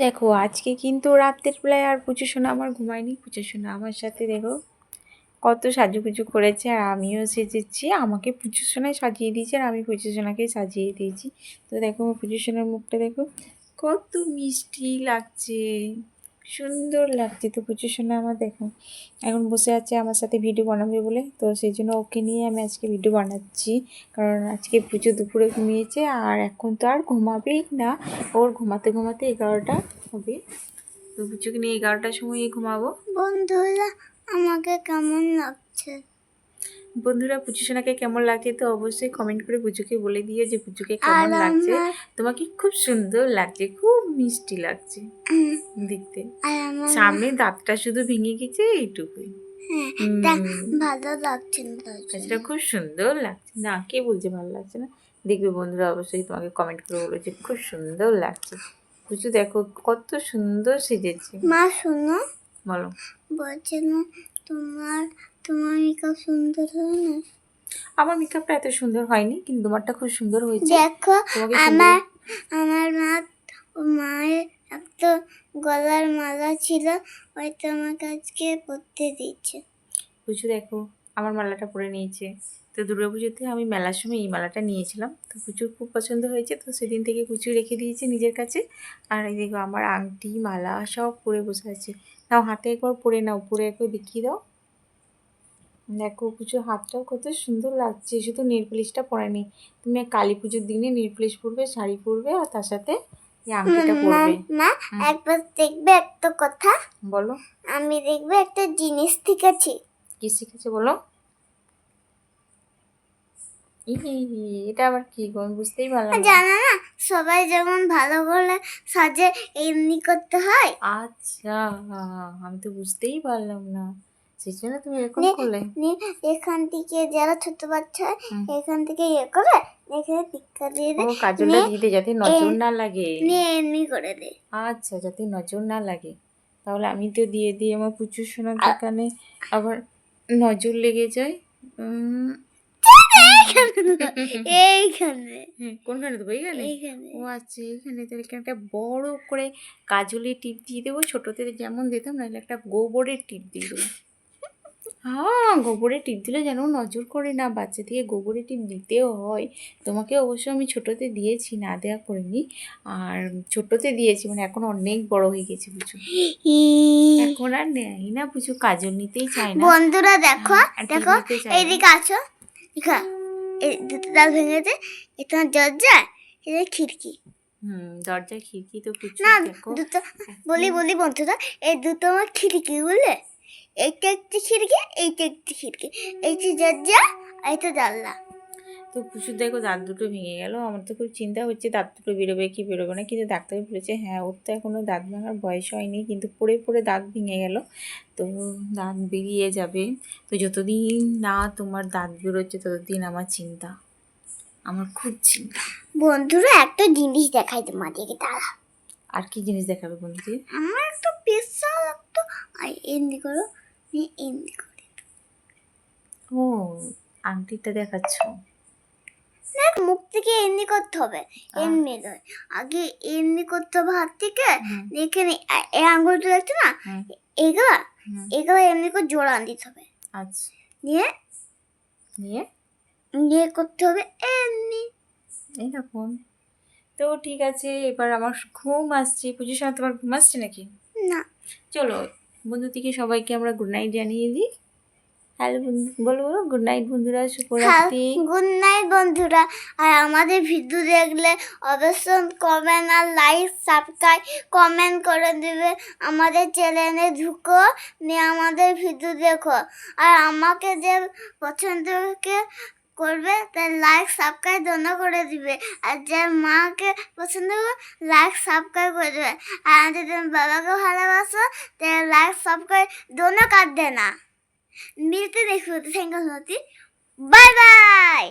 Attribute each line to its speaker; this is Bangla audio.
Speaker 1: দেখো, আজকে কিন্তু রাত্রের বেলায় আর পুজো শোনা আমার ঘুমায়নি, পুজো শোনা আমার সাথে দেখো। কত সাজুগুজু করেছে আর আমিও সেজেছি, আমাকে পুজো সোনায় সাজিয়ে দিয়েছে আর আমি পুজো সোনাকে সাজিয়ে দিয়েছি। তো দেখো, পুজো সোনার মুখটা দেখো, কত মিষ্টি লাগছে। সুন্দর লাগছে তো পুজো সোনা আমার দেখো। এখন বসে আছে আমার সাথে ভিডিও বানাবে বলে তো সেই জন্য ওকে নিয়ে আমি আজকে ভিডিও বানাচ্ছি। কারণ আজকে পুজো দুপুরে ঘুমিয়েছে আর এখন তো আর ঘুমাবেই না। ওর ঘুমাতে ঘুমাতে এগারোটা হবে। তো পুজোকে নিয়ে এগারোটার সময় ঘুমাবো।
Speaker 2: বন্ধুরা আমাকে কেমন লাগছে?
Speaker 1: বন্ধুরা পুজো সোনাকে কেমন লাগছে তো অবশ্যই কমেন্ট করে পুজোকে বলে দিও যে পুজোকে কেমন লাগছে। তোমাকে খুব সুন্দর লাগছে খুব মিষ্টি লাগছে। দেখতে। সামনে দাঁতটা শুধু ভেঙে গেছে এইটুকুই।
Speaker 2: হ্যাঁ, ভালো লাগছে না
Speaker 1: সেটা খুব সুন্দর লাগছে। না কে বলছে ভালো লাগছে না? দেখবে বন্ধুরা অবশ্যই তোমাকে কমেন্ট করে বলো যে খুব সুন্দর লাগছে। পুজো দেখো কত সুন্দর সেজেছে।
Speaker 2: মা শোনো।
Speaker 1: বলো।
Speaker 2: বলছে না তোমার তোমার মেকআপ সুন্দর হয় না?
Speaker 1: আমার মেকআপটা এত সুন্দর হয়নি কিন্তু তোমারটা খুব সুন্দর হয়েছে।
Speaker 2: দেখো আমার আমার মা মায়ের একটা গলার মালা ছিল, ওইটা আমাকে আজকে পরতে দিচ্ছে
Speaker 1: পুজো দেখো, আমার মালাটা পরে নিয়েছে। তো দুর্গা পুজোতে আমি মেলার সময় এই মালাটা নিয়েছিলাম। তো পুজোর খুব পছন্দ হয়েছে, তো সেদিন থেকে পুজো রেখে দিয়েছে নিজের কাছে। আর এই দেখো, আমার আংটি, মালা সব পরে বসে আছে। নাও, হাতে একবার পরে নাও পরে একবার দেখিয়ে দাও। দেখো পুজোর হাতটাও কত সুন্দর লাগছে, শুধু নেল পলিশটা পরেনি। তুমি কালী পুজোর দিনে নেল পরবে, শাড়ি পরবে, আর তার সাথে এই আংটিটা পরবে।
Speaker 2: মা। একবার দেখবে একটা কথা।
Speaker 1: বলো।
Speaker 2: আমি দেখবে একটা জিনিস শিখেছি।
Speaker 1: কি শিখেছে বলো? এটা আবার কি গো? বুঝতেই পারলাম
Speaker 2: জানা না সবাই যেমন ভালো করে সাজে এমনি করতে হয়।
Speaker 1: আচ্ছা আমি তো বুঝতেই পারলাম না। সেই জন্য তুমি এরকম করলে।
Speaker 2: এখান থেকে যারা ছোট বাচ্চা এখান থেকে ইয়ে করে এখানে টিক্কা দিয়ে
Speaker 1: ও
Speaker 2: দেয়
Speaker 1: কাজলটা
Speaker 2: নে-
Speaker 1: দিতে যাতে নজর না লাগে।
Speaker 2: নিয়ে এমনি করে দেয়
Speaker 1: আচ্ছা যাতে নজর না লাগে। তাহলে আমি তো দিয়ে দিই আমার প্রচুর সোনার দোকানে। আবার নজর লেগে যায়।
Speaker 2: এইখানে
Speaker 1: হ্যাঁ, কোনখানে দেবো? এইখানে? ও আচ্ছা এইখানে। তাহলে এখানে একটা বড় করে কাজলের টিপ দিয়ে দেবো? ছোটোতে যেমন দিতাম নাহলে একটা গোবরের টিপ দিয়ে দেবো। হ্যাঁ গোবরের টিপ দিলে যেন নজর করে না বাচ্চা থেকে গোবরের টিপ দিতেও হয়। তোমাকে অবশ্য আমি ছোটোতে দিয়েছি না দেওয়া করিনি। আর ছোটোতে দিয়েছি মানে এখন অনেক বড় হয়ে গেছে বুঝো এখন আর নেই না বুঝো কাজল নিতেই চায় না।
Speaker 2: বন্ধুরা দেখো
Speaker 1: হ্যাঁ,
Speaker 2: দেখো। এইদিকে আছো। দেখো এই দুটো দাল ভেঙেছে এটা দরজা এটা খিড়কি।
Speaker 1: হুম দরজা খিড়কি তো কিছু
Speaker 2: না দুটো বলি বলি বন্ধুরা এই দুটো আমার খিড়কি বুঝলে? এইটা একটি খিড়কি। এইটা একটি খিড়কি এইটি দরজা এটা জানলা।
Speaker 1: তো প্রচুর দেখো দাঁত দুটো ভেঙে গেল। আমার তো খুব চিন্তা হচ্ছে দাঁত দুটো বেরোবে কি বেরোবে না? কিন্তু ডাক্তার বলেছে হ্যাঁ ওর তো এখনও দাঁত ভাঙার বয়স হয়নি কিন্তু পড়ে পড়ে দাঁত ভেঙে গেল। তো দাঁত বেরিয়ে যাবে। তো যতদিন না তোমার দাঁত বেরোচ্ছে ততদিন আমার চিন্তা। আমার খুব চিন্তা।
Speaker 2: বন্ধুরা একটা জিনিস দেখাই তোমাদেরকে তারা
Speaker 1: আর কি জিনিস দেখাবে বন্ধুদের
Speaker 2: আমার একটা বিশাল একটা আর এমনি করো এমনি করে।
Speaker 1: ও আংটিটা দেখাচ্ছ?
Speaker 2: দেখ মুখ থেকে এমনি করতে হবে। এমনি নয়। আগে এমনি করতে হবে হাত থেকে এ- এই আঙুলটা দেখছ না এগুলা এগুলো এমনি করে জোড়ান দিতে হবে।
Speaker 1: আচ্ছা।
Speaker 2: নিয়ে?
Speaker 1: নিয়ে?
Speaker 2: নিয়ে করতে হবে এমনি।
Speaker 1: এরকম তো ঠিক আছে এবার আমার ঘুম আসছে। পুজোর সময় তোমার ঘুম আসছে নাকি?
Speaker 2: না।
Speaker 1: চলো বন্ধু থেকে সবাইকে আমরা গুড নাইট জানিয়ে দিই। হ্যালো বলো বলো গুড নাইট বন্ধুরা শুভরাত্রি।
Speaker 2: গুড নাইট বন্ধুরা। আর আমাদের ভিডিও দেখলে অবশ্যই কমেন্ট আর লাইক সাবস্ক্রাইব কমেন্ট করে দেবে। আমাদের চ্যানেলে ঢুকো নিয়ে আমাদের ভিডিও দেখো। আর আমাকে যে পছন্দকে করবে, তার লাইক সাবস্ক্রাইব দোনো করে দিবে। আর যার মাকে পছন্দ করবে লাইক সাবস্ক্রাইব করে দেবে। আর যদি বাবাকে ভালোবাসো, তাহলে লাইক সাবস্ক্রাইব দোনো কাটবে না। মিলতে দেখব থ্যাংক ইউ বাই বাই